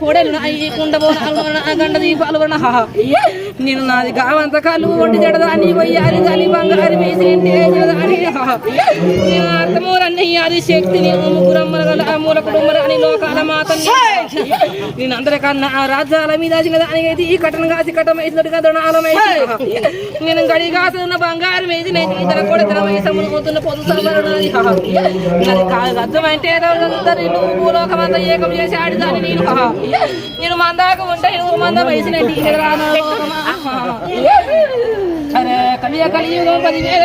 పొడలు కుండ దీపాలు వరణ నేను నాది కావంత కళ్ళు ఒంటి జడదాన్ని వయ్యాలి దాని బంగారు వేసి జడదాని నేను శక్తిని ముగ్గురమ్మల గల మూల కుటుంబర అని లోకాల మాతని. నేను అందరికన్నా ఆ రాజ్యాల మీద దానికైతే ఈ కట్టను కాసి కట్టం వేసినట్టు కదా నేను గడి కాసిన బంగారం వేసి నేను ఇతర కూడా తన వయసములు పోతున్న పొదు సమరణాది నాది కాదు అర్థమంటే అందరి భూలోకమంతా ఏకం చేసి ఆడిదాన్ని నేను. నేను మందాక ఉంటే నువ్వు మంద వేసినట్టు అరే కలియ కలియుగం పదివేల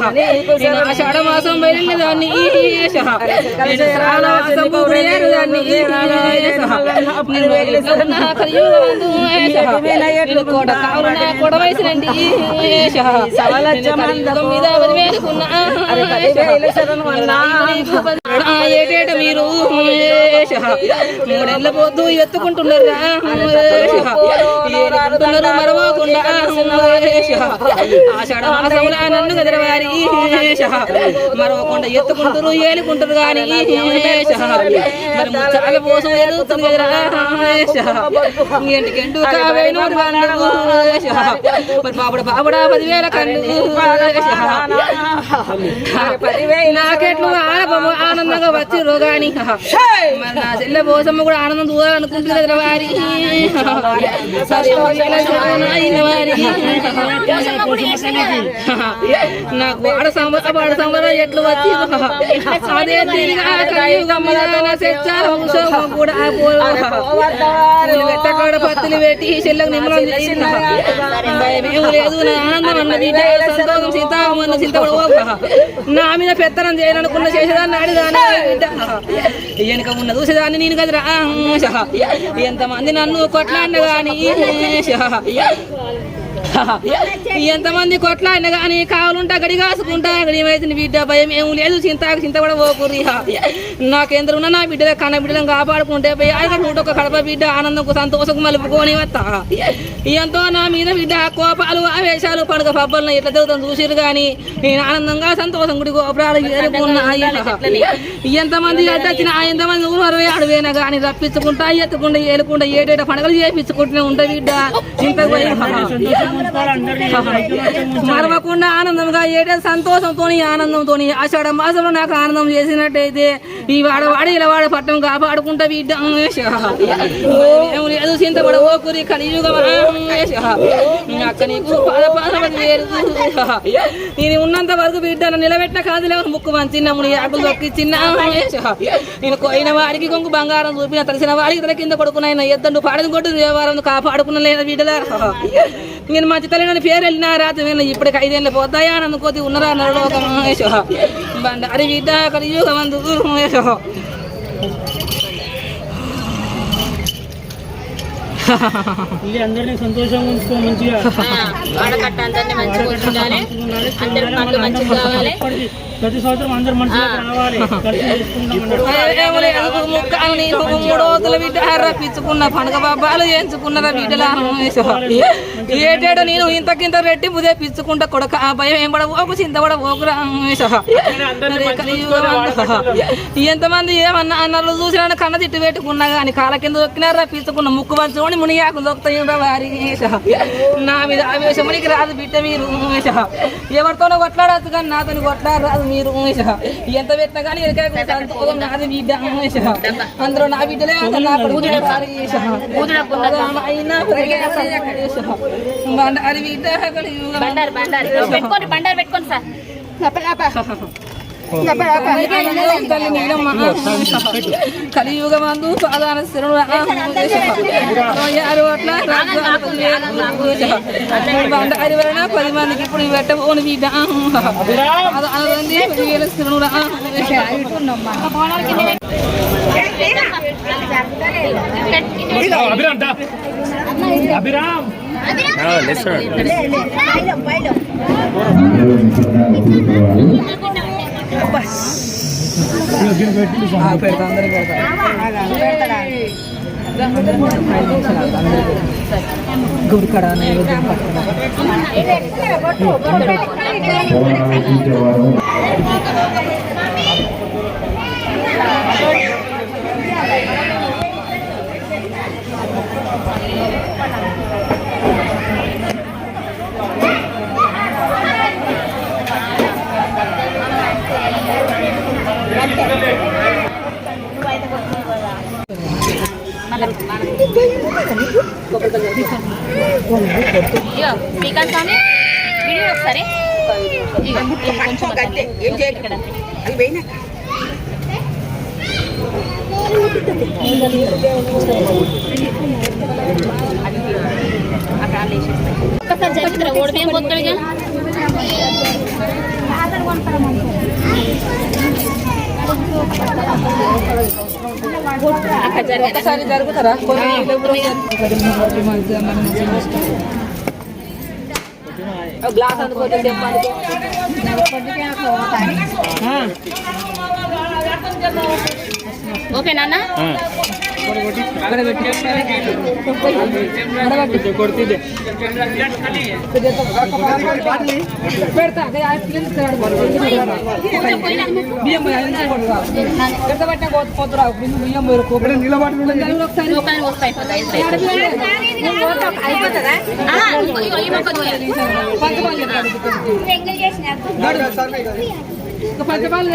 పంచిన దాన్ని ఆషాఢ మాసం బయలున్న దాన్ని దాన్ని కోట కావున కొడ వయసునండి ఏటేట మీరు? మూడేళ్ళ పోతూ ఎత్తుకుంటున్నారు? ఏడుకుంటున్నారు మరవకుండా ఆషాఢ మాసముల నన్ను గదరవారి మరవకుండా ఎత్తుకుంటారు ఏలుకుంటారు గాని మరి ముచ్చాల కోసం ఎదుగుతుంది కదరా ఇంటికెండు కావేను మరి బాబుడ బాబుడా పదివేల కన్ను నాకెట్లు ఆనపము ఆనందంగా వచ్చి రోగాని. మరి నా చెల్లె పోసమ్మ కూడా ఆనందం దూరాలనుకుంటుంది వారి. నాకు వాడ సంవత్సరం వాడ సంవత్సరం ఎట్లు వచ్చి అదే తిరిగా కూడా పెట్టకాడ పత్తులు పెట్టి చెల్లకు నిమ్మలం లేదు నా ఆనందం అన్న సంతోషం సీతామన్న చింతపడ నా మీద పెత్తనం చేయాలనుకున్న చేసేదాన్ని బిడ్డ వెనుక ఉన్న చూసేదాన్ని నేను కదరా? ఎంతమంది నన్ను కొట్లాడిన కానీ ఎంతమంది కొట్లాడిన కానీ కావాలంటే గడి కాసుకుంటా వేసిన బిడ్డ భయం ఏం లేదు చింత చింత కూడా పోకుర్రి నాకెందరు ఉన్నా నా బిడ్డల కన్న బిడ్డలను కాపాడుకుంటే పోయి అక్కడ నూట ఒక కడప బిడ్డ ఆనందం సంతోషం మలుపుకొని వస్తా. ఎంతో నా మీద బిడ్డ కోపాలు ఆవేశాలు పండుగ పబ్బలను ఎట్లా చదువుతాను చూసిరు కానీ నేను ఆనందంగా సంతోషం గుడి గోపురాలు ఎంతమంది అడ్డొచ్చిన ఎంతమంది ఊరు అరవై అడవేనా కానీ రప్పించుకుంటా ఎత్తుకుంటా ఏలుకుంటా ఏటేట పండుగలు చేపించుకుంటూనే ఉంటా బిడ్డ. ఇంత మరవకుండా ఆనందంగా ఏటే సంతోషంతో ఆనందంతో ఆషాఢ మాసంలో నాకు ఆనందం చేసినట్టయితే ఈ వాడవాడి ఇలా వాడ పట్టం కాపాడుకుంటా బిడ్డ. లేదు చింతపడ ఓకురి కలియుగం అక్క నీకు పాద నేను ఉన్నంత వరకు బిడ్డను నిలబెట్టిన కాదు కాదులే ముక్కు మంచిన్నముని ఆకులు దొక్కి చిన్న నేను కోయిన వాడికి కొంగు బంగారం చూపిన తెలిసిన వారికి తల కింద కొడుకునైనా ఎద్దండు పాడని కొట్టు దేవారం కాపాడుకున్న లేదా బిడ్డలా నేను మంచి తల్లి పేరు వెళ్ళినా రాత్రి వెళ్ళిన ఇప్పటికి ఐదేళ్ళు పోతాయా నన్ను కొద్ది ఉన్నరా నరలోకం బండ అరే బిడ్డ కలియుగం అందు ఇల్లు అందరినీ సంతోషంగా ఉంచుకో మంచిగా. వాడకట్ట అందరినీ మంచిగా ఉండాలి. అందరి పనులు మంచిగా కావాలి. ఎప్పటికీ ప్రతి సంవత్సరం అందరు రావాలి. ముక్కలు నేను మూడు రోజుల రప్పించుకున్న పండుగ బాబాలు చేయించుకున్నారా బిడ్డలా ఏటేడో నేను ఇంతకింత రెట్టింపు తెప్పించుకుంటా కొడక ఆ భయం ఏం పడ ఓకు చింతపడ ఓకురా ఎంతమంది ఏమన్నా అన్నారు చూసిన కన్న తిట్టు పెట్టుకున్నా కానీ కాళ్ళ కింద దొక్కినా రప్పించుకున్న ముక్కు పంచుకొని మునియాకు దొక్కుతాయి వారి నా మీద ఆవేశమునికి రాదు బిడ్డ మీరు ఎవరితోనో కొట్లాడచ్చు కానీ నాతో కొట్లాడ రాదు మీరు ఎంత పెట్టినా కానీ సంతోషం నాది బిడ్డ అందరూ నా బిడ్డలే నా అయినా బండారి బిడ్డ బండారు పెట్టుకోండి బండారు పెట్టుకోండి సార్ తల్లి నీలమ్మ కలియుగ మందు సాధారణ స్థిరం ఆరు అట్లా బండారి వలన పది మందికి ఇప్పుడు పెట్టబోని బిడ్డ పదివేల స్థిరం అభిరామ్. అభిరామ్. పెడతా అందరికి పెడతా. గుడికడ నైవేద్యం శ్రీకాంత్ స్వామి వీడియో ఒకసారి. ఒక్కసారి జరిగితే ఓడిపోయాం జరిగింది ఒకసారి జరుగుతారా? గ్లాస్ చెప్పాలి ఓకే నాన్న? అయిపోతుందా పంచపాలు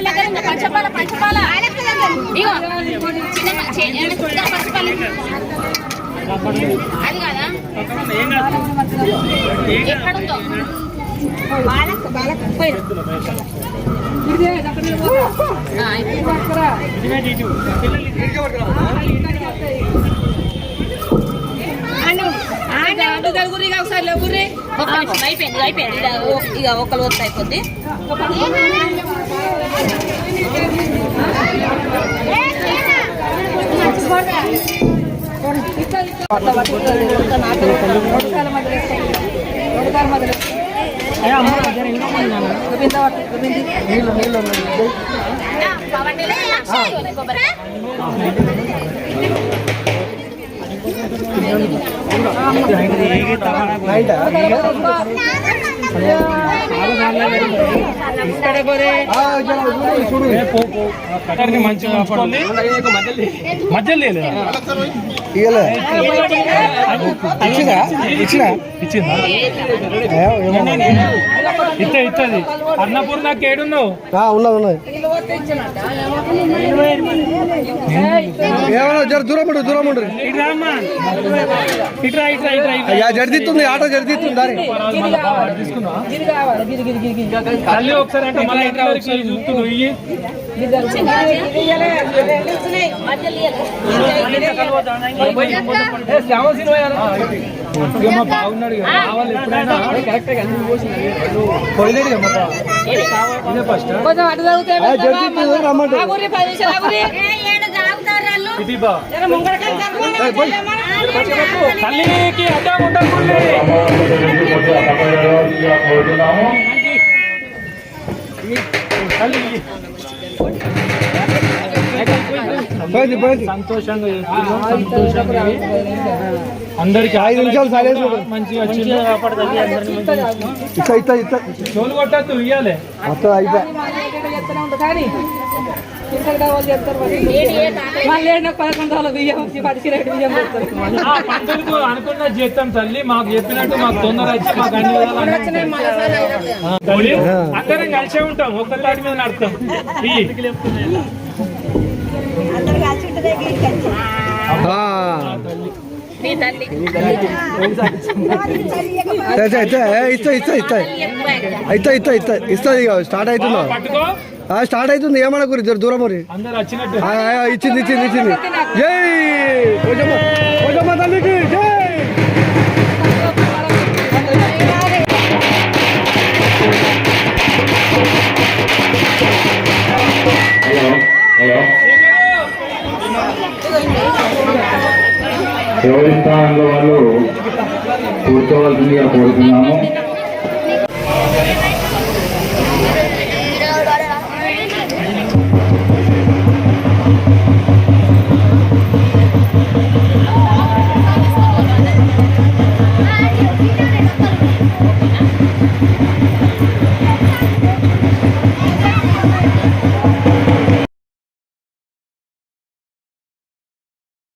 దగ్గర ఇంకా పంచపాల పంచపాల. అది కాదా? ఎక్కడుందో? ఆ, అయిపోయింది. ఒకసారి లేవుర్రి అయిపోయింది అయిపోయింది. ఇక ఒకళ్ళు వస్తే అయిపోద్ది. మంచిగా ఉంచుకోండి. మధ్యలో ఇచ్చిందా ఇచ్చిందా ఇచ్చిందా ఇత్త ఇత్తది అన్నపూర్ణకి ఏడున్నావు ఉన్నది ఉన్నది ఏమన్నా జర దూరం ఉండు దూరం ఉండు. అయ్యా జడిదిస్తుంది ఆటో జడిదిస్తుంది ఒకసారి బాగున్నాడు తల్లికి అడ్డం ఉండకూడదు. తల్లి సంతోషంగా అందరికి ఐదు నిమిషాలు ఉండు. మంచిగా వచ్చింది కాపాడుతుంది అందరిని మంచిగా ఇట్లా ఇట్లా ఇట్లా చోలు కొట్టద్దు ఇయ్యాలి. మొత్తం అయిపోయా. అనుకున్న చేస్తాం తల్లి మాకు చెప్పినట్టు మాకు తొందర వచ్చి అన్ని అందరం కలిసే ఉంటాం ఒక్క తాటి మీద నడుస్తాం. ఇస్తా ఇస్తా ఇస్తా ఇస్తా. ఇస్తా ఇస్తా ఇస్తుంది ఇక స్టార్ట్ అవుతుందా? స్టార్ట్ అవుతుంది ఏమన్నా గురి దూరం మరి అందరు వచ్చినట్టు. ఆ, ఆ, ఇచ్చింది ఇచ్చింది ఇచ్చింది. జై! తల్లికి హలో హలో. ఎవరి స్థానంలో వాళ్ళు కూర్చోవాల్సిందిగా కోరుతున్నాము.